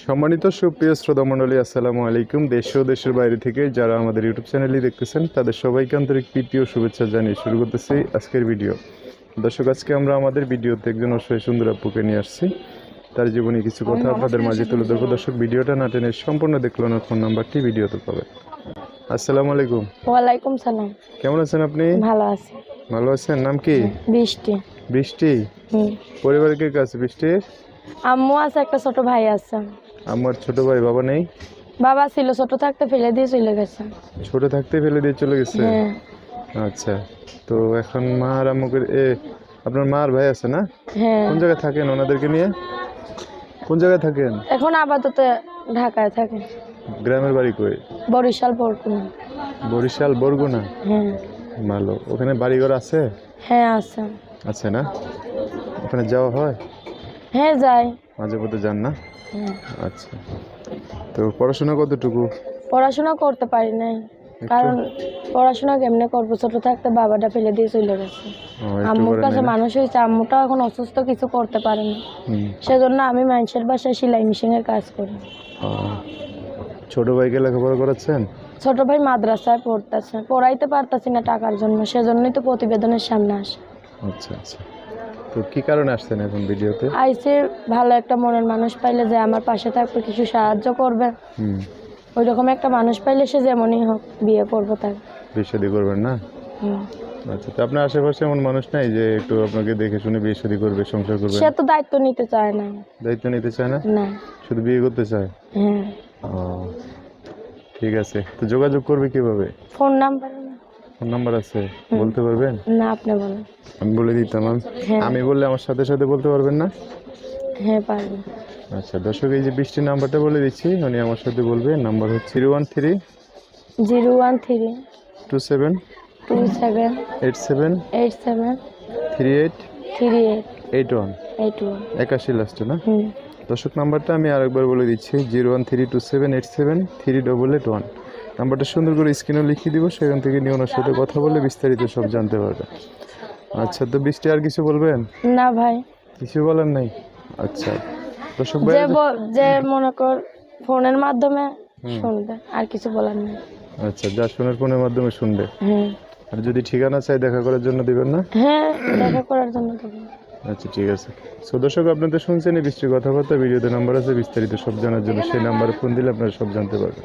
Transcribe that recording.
সম্মানিত সুপ্রিয় শ্রোতা মণ্ডলী আসসালামু আলাইকুম। দেশ ও দেশের বাইরে থেকে যারা আমাদের ইউটিউব চ্যানেলই দেখতেছেন তাদের সবাইকে আন্তরিক প্রীতি ও শুভেচ্ছা জানিয়ে শুরু করতেছি আজকের ভিডিও। দর্শক আজকে আমরা আমাদের ভিডিওতে একজন অসহায় সুন্দর আপুকে নিয়ে আসছি। তার জীবনে কিছু কথা আপনাদের মাঝে তুলে ধরবো। দর্শক ভিডিওটা না টেনে সম্পূর্ণ দেখল না ফোন নাম্বারটি ভিডিওতে পাবে আসসালামু আলাইকুম। ওয়ালাইকুম সালাম। কেমন আছেন আপনি? ভালো আছি। ভালো আছেন? নাম কি? বৃষ্টি। বৃষ্টি? পরিবারের কে কাছে বৃষ্টির আম্মু আছে একটা ছোট ভাই আছে। আমার ছোট ভাই বাবা নেই? বাবা ছিল ছোট থাকতে ফেলে দিয়ে চলে গেছে। ছোট থাকতে ফেলে দিয়ে চলে গেছে? হ্যাঁ। আচ্ছা তো এখন মা আর আম্মুকে এ আপনার মা আর ভাই আছে না? হ্যাঁ। কোন জায়গায় থাকেন ওনাদেরকে নিয়ে? কোন জায়গায় থাকেন? এখন আপাতত ঢাকায় থাকে। গ্রামের বাড়ি কই? বরিশাল পড়কুন বরিশাল বরগুনা? হ্যাঁ। ভালো। ওখানে বাড়িঘর আছে? হ্যাঁ আছে। আছে না? ওখানে যাওয়া হয়? হ্যাঁ যাই। মাঝে মধ্যে যান না? হ্যাঁ। আচ্ছা। তো পড়াশোনা কতটুকু? পড়াশোনা করতে পারি নাই। কারণ পড়াশোনা কেমনে করব? ছোট থাকতে বাবাটা ফেলে দিয়ে চলে গেছে। আম্মুর কাছে মানুষ হয়েছে আম্মুটা এখন অসুস্থ কিছু করতে পারে না। সেজন্য আমি মানুষের বাসায় সেলাই মেশিনের কাজ করি। ছোট ভাইকে লেখাপড়া করাচ্ছেন? ছোট ভাই মাদ্রাসায় পড়তেছে। পড়াইতে পারতাছি না টাকার জন্য সেজন্যই তো প্রতিবেদনের সামনে আসে। আচ্ছা আচ্ছা। তো কি কারণে আসছেন এখন ভিডিওতে? আইসে ভালো একটা মনের মানুষ পাইলে যে আমার পাশে থাকবে কিছু সাহায্য করবে। হুম। ওই রকম একটা মানুষ পাইলে সে যেমনই হোক বিয়ে করব তার। বিয়ে শাদী করবেন না? আচ্ছা তো আপনার আশেপাশে এমন মানুষ নাই যে একটু আপনাকে দেখে শুনে বিয়ে শাদী করবে সংসার করবে? সে তো দায়িত্ব নিতে চায় না। দায়িত্ব নিতে চায় না? না। শুধু বিয়ে করতে চায়? হ্যাঁ। ঠিক আছে। তো যোগাযোগ করবে কীভাবে? ফোন নাম্বার ফোন নাম্বার আছে বলতে পারবেন? না আপনি বলেন আমি বলে দিতাম হ্যাঁ। আমি বললে আমার সাথে সাথে বলতে পারবেন না? হ্যাঁ পারবেন আচ্ছা দর্শক এই যে বৃষ্টির নাম্বারটা বলে দিচ্ছি উনি আমার সাথে বলবে নাম্বার হচ্ছে three one three zero one three two seven two seven eight seven eight seven three eight three eight eight one. Eight one. একাশি লাস্টে না? দর্শক নাম্বারটা আমি আরেকবার বলে দিচ্ছি zero one three two seven eight seven three double eight one. নাম্বারটা সুন্দর করে স্ক্রিনে লিখিয়ে দিব সেখান থেকে নিয়ে ওনার সাথে কথা বলে বিস্তারিত সব জানতে পারবে। আচ্ছা তো বৃষ্টি আর কিছু বলবেন? না ভাই। কিছু বলার নাই? আচ্ছা দর্শক ভাই যে মনে কর ফোনের মাধ্যমে শুনবে আর কিছু বলার নেই। আচ্ছা যা শোনার ফোনের মাধ্যমে শুনবে। আর যদি ঠিকানা চাই দেখা করার জন্য দিবেন না? হ্যাঁ দেখা করার জন্য দেবো। আচ্ছা ঠিক আছে। সো দর্শক আপনাদের শুনছেন এই বৃষ্টির কথাবার্তা ভিডিওতে নাম্বার আছে বিস্তারিত সব জানার জন্য সেই নাম্বারে ফোন দিলে আপনারা সব জানতে পারবেন।